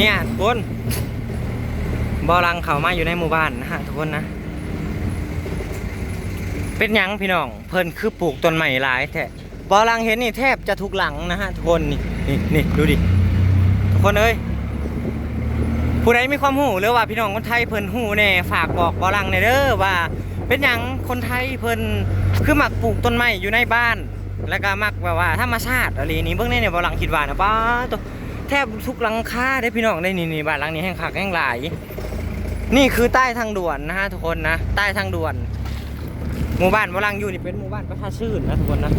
เนี่ยทุกคนบอลังเขามาอยู่ในหมู่บ้านนะฮะทุกคนนะเป็นยังพี่น้อง เพิ่นคือปลูกต้นไม้หลายแท้บอลังเห็นนี่แทบจะทุกหลังนะฮะทุกคนนี่นี่นี่ดูดิทุกคนเอ้ยผู้ใดมีความหูหรือว่าพี่น้องคนไทยเพิ่นหูแน่ฝากบอกบอลังในเด้อว่า เป็นยังคนไทยเพิ่นคือมักปลูกต้นไม้อยู่ในบ้าน แล้วก็มักแบบว่าธรรมชาติอะไรนี้เบิ่งในเนี่ยบอลังคิดว่านะป้าตัว แทบทุกหลังคาได้พี่น้องได้นี่นี่บ้านหลังนี้แห้งคักแห้งหลาย นี่คือใต้ทางด่วนนะฮะทุกคนนะ ใต้ทางด่วน หมู่บ้านบลังอยู่นี่เป็นหมู่บ้านประชาชื่นนะทุกคนนะ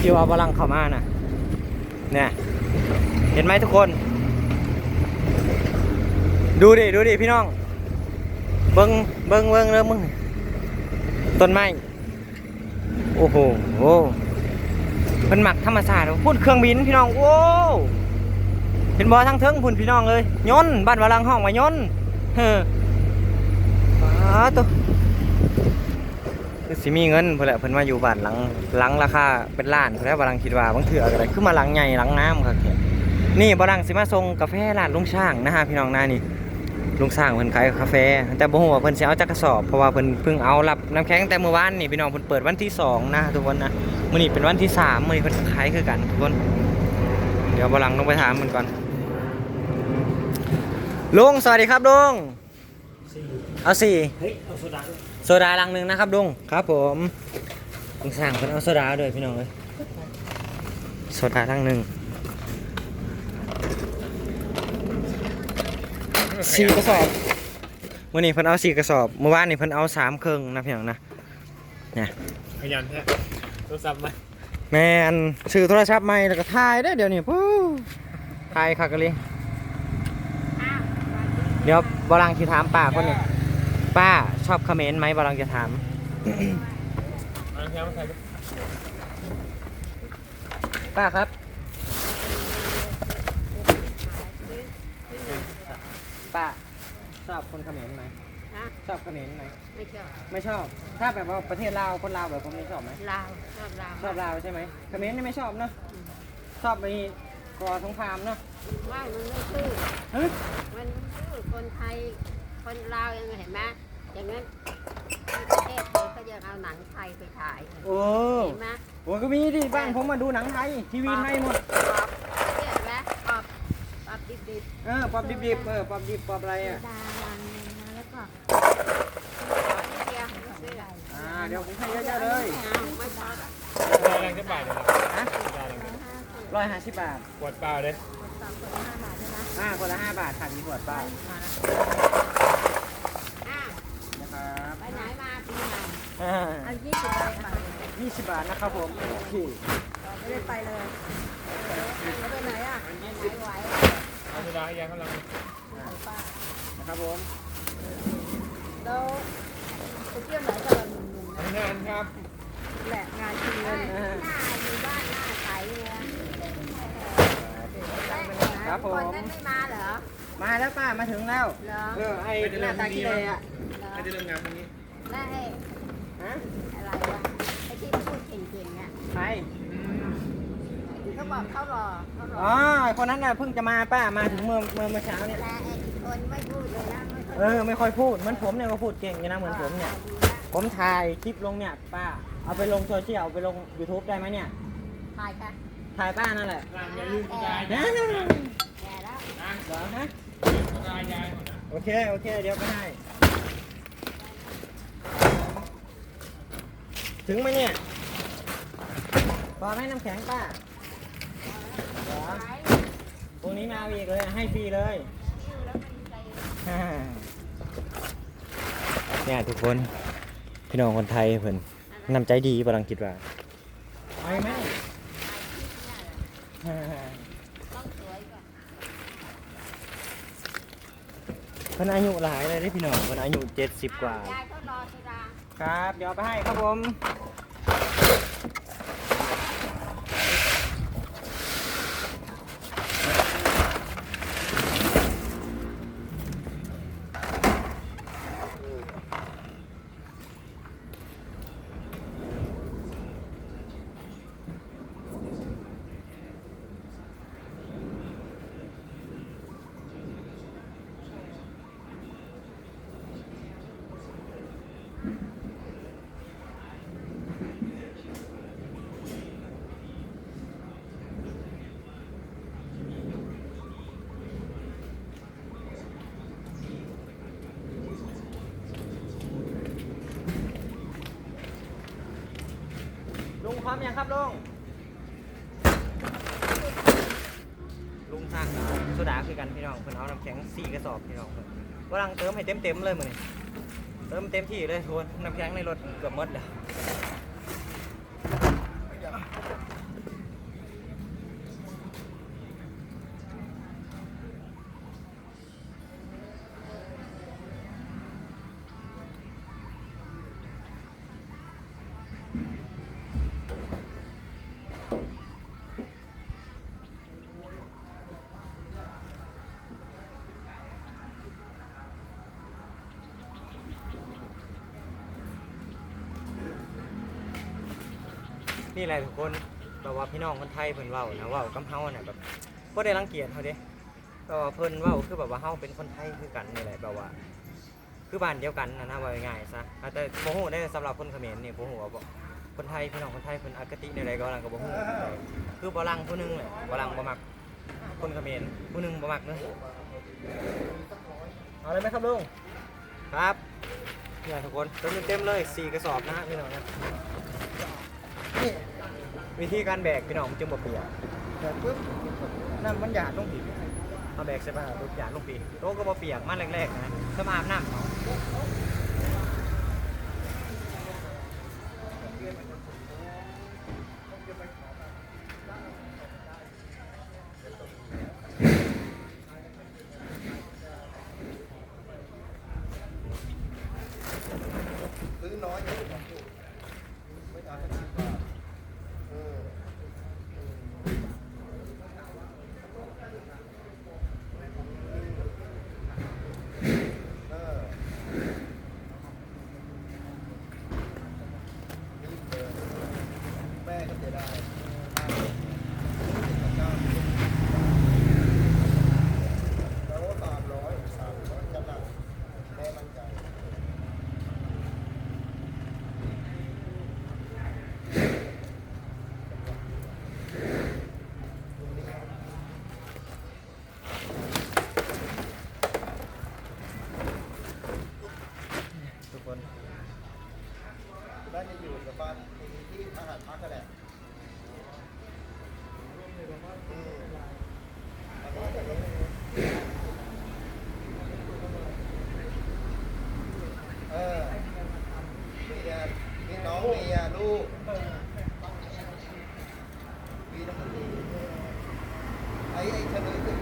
ที่ว่าบลังเข้ามานะเนี่ยเห็นไหมทุกคน ดูดิดูดิพี่น้อง เบิ้งเบิ้งเบิ้งเริ่มมึงต้นไม้โอ้โหโอ้เป็นหมักธรรมชาติพูดเครื่องบินพี่น้อง โอ้ เห็นบอทั้งเทิงพุ่นพี่น้องเลยยนต์บ้านวาลังห้องว่ายนต์เฮ้อป้าตัวสิมีเงินเพื่อแหละเพิ่นมาอยู่บ้านหลังหลังราคาเป็นล้านเพื่อแล้วบาลังคิดว่าบางเถื่ออะไรคือมาหลังใหญ่หลังน้ำครับนี่บาลังสิมาส่งกาแฟร้านลุงช่างนะฮะพี่น้องนานี่ลุงช่างเพิ่นขายกาแฟ แต่บ่ฮู้ว่าเพิ่นสิเอาจักกระสอบเพราะว่าเพิ่นเพิ่งเอารับน้ำแข็งแต่เมื่อวานนี่พี่น้องเพิ่นเปิดวันที่สองนะทุกคนนะมื้อนี้เป็นวันที่สามมื้อนี้เพิ่นขายคือกันทุกคน เดี๋ยวบาลังต้องไปถามมันก่อน ลุงสวัสดีครับลุงเอาสี่เฮ้ยเอาโซดาด้วยโซดาลังหนึ่งนะครับลุงครับผมลุงสั่งเพิ่นเอาโซดาด้วยพี่น้องเลยโซดาลังหนึ่งสี่กระสอบวันนี้เพิ่นเอาสี่กระสอบเมื่อวานนี่เพิ่นเอาสามเครื่องนะพี่น้องนะขยันแท้โทรศัพท์ไหมแมนซื้อโทรศัพท์ใหม่แล้วก็ถ่ายได้อเดี๋ยวนี้ปู้ถ่ายคักกะลิ เดี๋ยวบาลังที่ถามป้าคนนี้ป้าชอบคอมเขมนต์ไหมบาลังจะถามเอาน้ำแข็งมาใส่ด้วยป้าครับ ป้าชอบคนเขมรไหมฮะชอบเขมรไหมไม่ชอบไม่ชอบ ถ้าแบบว่าประเทศลาวคนลาวแบบผมนี่ชอบไหมลาวชอบลาวชอบลาวใช่ไหมเขมรนี่ไม่ชอบเนอะชอบไปก่อสงครามเนอะ ว่ามันไม่ซื่อเฮ้ยมันซื่อคนไทย คนลาวยังไงเห็นไหมอย่างนั้นที่ประเทศเธอก็ยังเอาหนังไทยไปถ่ายโอ้เห็นไหมโหก็มีดิบ้านผมมาดูหนังไทย ทีวีไม่หมดปอบเนี่ยเห็นไหมปอบปอบดิบเออปอบดิบๆเออปอบดิบปอบอะไรๆอะดาลังนะแล้วก็ขอนิดเดียวซื้ออะอ่าเดี๋ยวผมให้เยอะๆเลยไม่เอาไม่ชอบโซดาลังจะบาทเลยเหรอฮะโซดาลังจะร้อยห้าสิบบาทขวดเปล่าเลยส องคนห้าบาทใช่ไหมอ่าคนละห้าบาทขาดมีขวดเปล่าอะนะครับไปไหนมาปีใหม่อ่าเอายี่สิบบาทไปยี่สิบบาทนะครับผมโอเคไม่ได้ไปเลยแล้วไปไหนอะไหนไหวเอาโซดาให้ยายเขาลังป้านะครับผมแล้วไปเที่ยวไหนกันหนุ่มทำงานครับๆแหละงานกินเงินหน้าอยู่บ้านหน้าใสเลย ครับคนนั้นไม่มาเหรอ มาแล้วป้ามาถึงแล้ว เหรอเออไอ้หน้าตาขี้เลยอะเหรอไม่ได้เริ่มงานตรงนี้แล้วไอ้ฮะอะไรวะไอ้ที่พูดเก่งๆอะใครเขาบอกเขารอเขารออ๋อคนนั้นน่ะเพิ่งจะมาป้ามาถึงเมื่อเมื่อเมื่อเช้าเนี่ยแต่ไอ้คนไม่พูดเลยนะไม่ค่อยเออไม่ค่อยพูดเหมือนผมเนี่ยก็พูดเก่งอยู่นะเหมือนผมเนี่ยผมถ่ายคลิปลงเนี่ยป้า เอาไปลงโซเชียลเอาไปลง YouTube ได้ไหมเนี่ย ถ่ายค่ะ ถ่ายป้านั่นแหละลังอย่าลืมโซดานะยายนะแก่แล้วนะเหรอฮะโซดายายหมดนะโอเค โอเค เดี๋ยวไปให้ถึงไหมเนี่ยพอไหมน้ำแข็งป้าเหรอพรุ่งนี้มาเอาอีกเลย ให้ฟรีเลยเนี่ยทุกคน พี่น้องคนไทยเพิ่นนำใจดีบาลังคิดว่าไปไหม ต้องสวยก่อน เพิ่นอายุหลายเลยเด้อพี่น้องเพิ่นอายุเจ็ดสิบกว่า ยายเขารอสุดาครับ เดี๋ยวเอาไปให้ครับผม เำยังครับลุงลุงสร้างโซดาคือกันพี่น้องเพิ่นเอาน้ำแข็งสี่กระสอบพี่น้องเพิ่นกำลังเติมให้เต็มๆเลยมือนี่เติมเต็มที่เลยทวนน้ำแข็งในรถเกือบหมดแล้ว นี่แหละทุกคนแบบว่าพี่น้องคนไทยเพิ่นเว้านะเว้ากับเฮาน่ะแบบบ่ได้รังเกียจเฮาเด้แต่ว่าเพิ่นเว้าคือแบบว่าเฮาเป็นคนไทยคือกันนี่แหละแบบว่า คือบ้านเดียวกันนะนะว่าง่ายๆซะแต่บ่ฮู้ได้สำหรับคนเขมรนี่บ่ฮู้ว่าบ่คนไทยพี่น้องคนไทยเพิ่นอคติในใดก็ลังก็บ่ฮู้คือบ่ลังผู้หนึงแหละบ่ลังบ่มักคนเขมรผู้หนึงบ่มักเนอเอาเลยไหมครับลุงครับเนี่ยทุกคนเต็มเต็มเลยสี่กระสอบนะฮะพี่น้องนะ นี่วิธีการแบกพี่น้องมันจึงบ่เปียกแบกปุ๊บน้ำมันหยาดลงปีเอาแบกใส่ผ้าปุ๊บหยาดลงปีโต๊ะก็บ่เปียกมันแรกๆนะถ้ามาอาบน้ำเอาทุกคน บ้านจะอยู่กับบ้านที่อาหารพักก็แหละอืมอันนี้อันนี้เออเมียมีน้องเมียลูกมีน้องมีไอ้ไอ้เฉลยคือ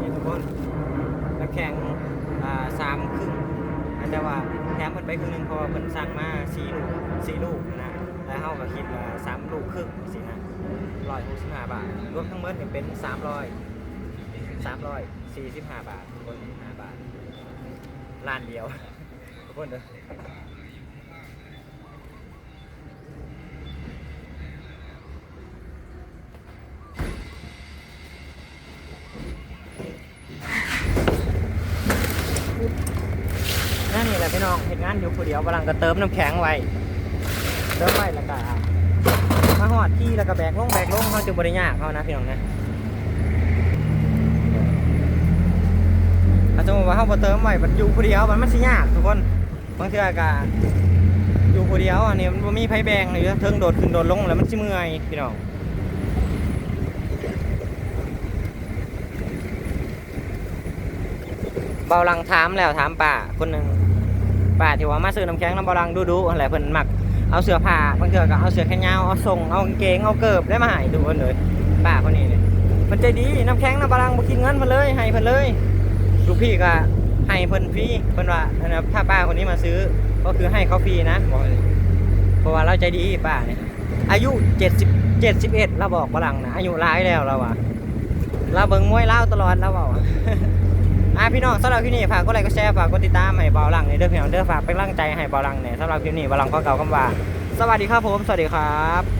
นี่ทุกคนน้ำแข็งอ่าสามครึ่งอัน แถมเพิ่นไปครึ่งหนึงเพราะว่าเพิ่นสั่งมาสี่ลูกสี่ลูกนะแล้วเฮาก็คิดว่าสามลูกครึ่งสินะร้อยหกสิบห้าบาทรวมทั้งหมดเนี่ยเป็นสามร้อยสามร้อยสี่สิบห้าบาทคนห้าบาทล้านเดียวทุกคนเด้อนั่นนี่แหละพี่น้องเห็นงานอยู่คนเดียวกำลังก็เติมน้ำแข็งไว้ เติมไว้แล้วก็มาหอดที่แล้วก็แบกลงแบกลงเขาจึงบริยากเขานะพี่น้องนะอาจจะบอกว่าเขาพอเติมไว้มันอยู่คนเดียวมันมันสิยากทุกคนบางเทื่อก็อยู่คนเดียวอันนี้มันมีไผแบงหรือเทิงโดดขึ้นโดดลงแล้วมันสิเมื่อยพี่น้องเบาหลังถามแล้วถามป่าคนหนึ่ง ป่าที่ว่ามาซื้อน้ำแข็งน้ำบาหลังดูดูๆอะไรเพิ่นมักเอาเสื้อผ้าบางเทื่อก็เอาเสื้อแขนยาวเอาส่งเอากางเกงเอาเกิบได้มาให้ทุกคนเลยป้าคนนี้เนี่ยมันใจดีน้ำแข็งน้ำบาลังบ่กินเงินเพิ่นเลยให้เพิ่นเลยลูกพี่ก็ให้เพิ่นฟรีเพิ่นว่าอันนถ้าป้าคนนี้มาซื้อก็คือให้เขาฟรีนะบอกเลยเพราะว่าเราใจดีป้าเนี่ยอายุ70 71เราบอกบาลังนะอายุหลายแล้วเราอะเราเบิ่งมวยเล่าตลอดเราบอก พี่น้องสำหรับคลิปนี้ฝากกดไลค์กดแชร์ฝากกดติดตามให้เบาหลังในเด้อพี่น้องเด้อฝากเป็นกำลังใจให้เบาหลังเนี่ยสำหรับคลิปนี้เบาหลังขอกล่าวคำว่า สวัสดีครับผม สวัสดีครับ